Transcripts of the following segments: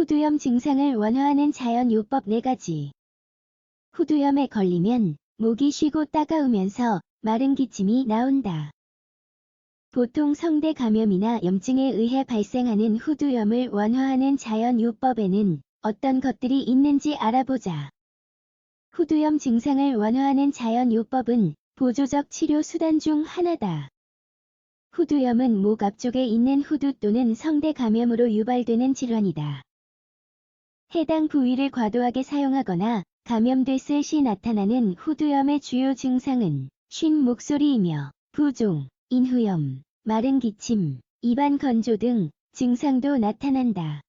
후두염 증상을 완화하는 자연요법 4가지. 후두염에 걸리면 목이 쉬고 따가우면서 마른 기침이 나온다. 보통 성대 감염이나 염증에 의해 발생하는 후두염을 완화하는 자연요법에는 어떤 것들이 있는지 알아보자. 후두염 증상을 완화하는 자연요법은 보조적 치료 수단 중 하나다. 후두염은 목 앞쪽에 있는 후두 또는 성대 감염으로 유발되는 질환이다. 해당 부위를 과도하게 사용하거나 감염됐을 시 나타나는 후두염의 주요 증상은 쉰 목소리이며 부종, 인후염, 마른 기침, 입안 건조 등 증상도 나타난다.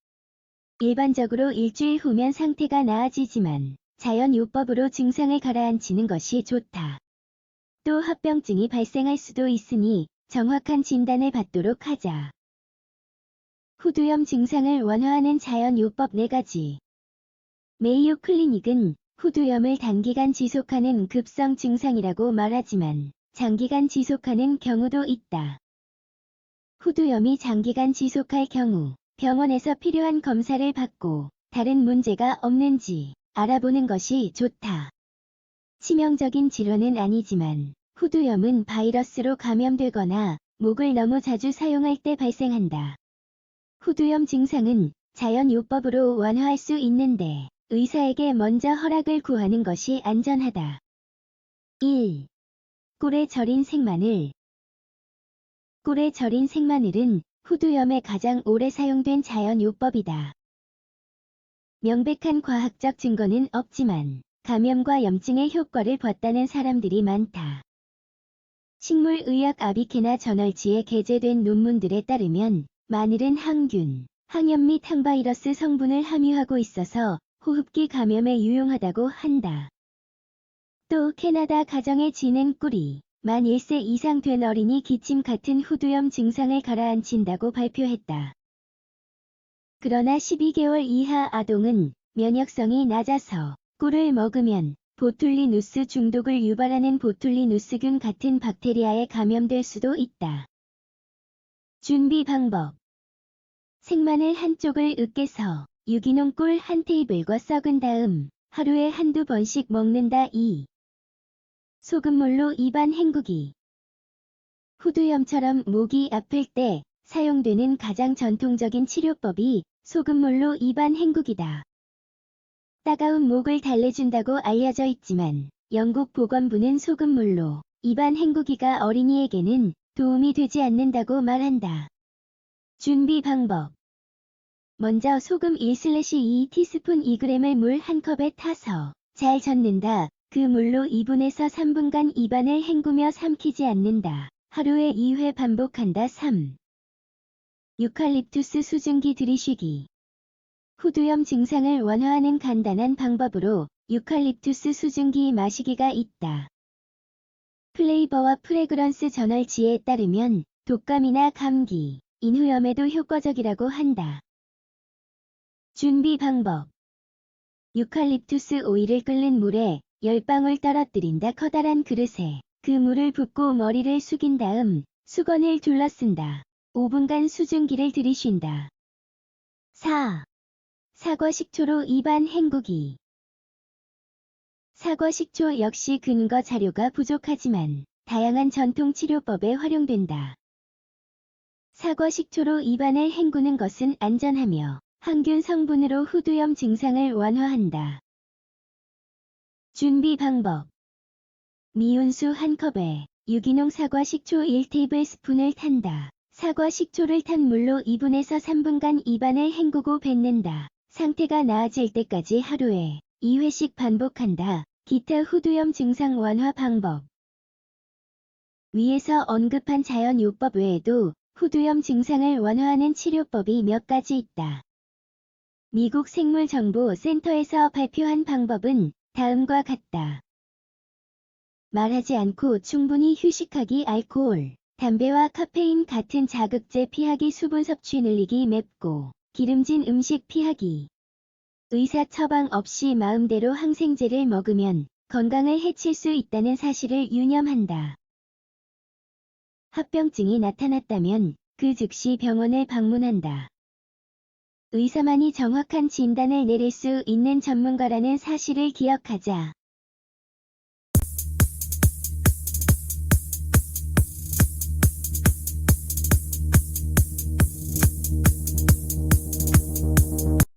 일반적으로 일주일 후면 상태가 나아지지만 자연요법으로 증상을 가라앉히는 것이 좋다. 또 합병증이 발생할 수도 있으니 정확한 진단을 받도록 하자. 후두염 증상을 완화하는 자연요법 4가지. 메이오 클리닉은 후두염을 단기간 지속하는 급성 증상이라고 말하지만 장기간 지속하는 경우도 있다. 후두염이 장기간 지속할 경우 병원에서 필요한 검사를 받고 다른 문제가 없는지 알아보는 것이 좋다. 치명적인 질환은 아니지만 후두염은 바이러스로 감염되거나 목을 너무 자주 사용할 때 발생한다. 후두염 증상은 자연요법으로 완화할 수 있는데 의사에게 먼저 허락을 구하는 것이 안전하다. 1. 꿀에 절인 생마늘 꿀에 절인 생마늘은 후두염에 가장 오래 사용된 자연요법이다. 명백한 과학적 증거는 없지만 감염과 염증의 효과를 봤다는 사람들이 많다. 식물의학 아비케나 저널지에 게재된 논문들에 따르면 마늘은 항균, 항염 및 항바이러스 성분을 함유하고 있어서 호흡기 감염에 유용하다고 한다. 또 캐나다 가정에 지는 꿀이 만 1세 이상 된 어린이 기침 같은 후두염 증상을 가라앉힌다고 발표했다. 그러나 12개월 이하 아동은 면역성이 낮아서 꿀을 먹으면 보툴리누스 중독을 유발하는 보툴리누스균 같은 박테리아에 감염될 수도 있다. 준비 방법 생마늘 한쪽을 으깨서 유기농 꿀 한 테이블과 썩은 다음 하루에 한두 번씩 먹는다 2. 소금물로 입안 헹구기 후두염처럼 목이 아플 때 사용되는 가장 전통적인 치료법이 소금물로 입안 헹구기다. 따가운 목을 달래준다고 알려져 있지만 영국 보건부는 소금물로 입안 헹구기가 어린이에게는 도움이 되지 않는다고 말한다. 준비 방법 먼저 소금 1-2 티스푼 2g을 물 한 컵에 타서 잘 젓는다. 그 물로 2분에서 3분간 입안을 헹구며 삼키지 않는다. 하루에 2회 반복한다. 3. 유칼립투스 수증기 들이쉬기 후두염 증상을 완화하는 간단한 방법으로 유칼립투스 수증기 마시기가 있다. 플레이버와 프레그런스 저널지에 따르면 독감이나 감기, 인후염에도 효과적이라고 한다. 준비 방법 유칼립투스 오일을 끓는 물에 10방울 떨어뜨린다 커다란 그릇에 그 물을 붓고 머리를 숙인 다음 수건을 둘러쓴다. 5분간 수증기를 들이쉰다. 4. 사과 식초로 입안 헹구기 사과 식초 역시 근거 자료가 부족하지만 다양한 전통 치료법에 활용된다. 사과 식초로 입안을 헹구는 것은 안전하며 항균 성분으로 후두염 증상을 완화한다. 준비 방법 미온수 한 컵에 유기농 사과 식초 1테이블스푼을 탄다. 사과 식초를 탄 물로 2분에서 3분간 입안을 헹구고 뱉는다. 상태가 나아질 때까지 하루에 2회씩 반복한다. 기타 후두염 증상 완화 방법 위에서 언급한 자연요법 외에도 후두염 증상을 완화하는 치료법이 몇 가지 있다. 미국 생물정보센터에서 발표한 방법은 다음과 같다. 말하지 않고 충분히 휴식하기 알코올, 담배와 카페인 같은 자극제 피하기 수분 섭취 늘리기 맵고 기름진 음식 피하기 의사 처방 없이 마음대로 항생제를 먹으면 건강을 해칠 수 있다는 사실을 유념한다. 합병증이 나타났다면 그 즉시 병원을 방문한다. 의사만이 정확한 진단을 내릴 수 있는 전문가라는 사실을 기억하자.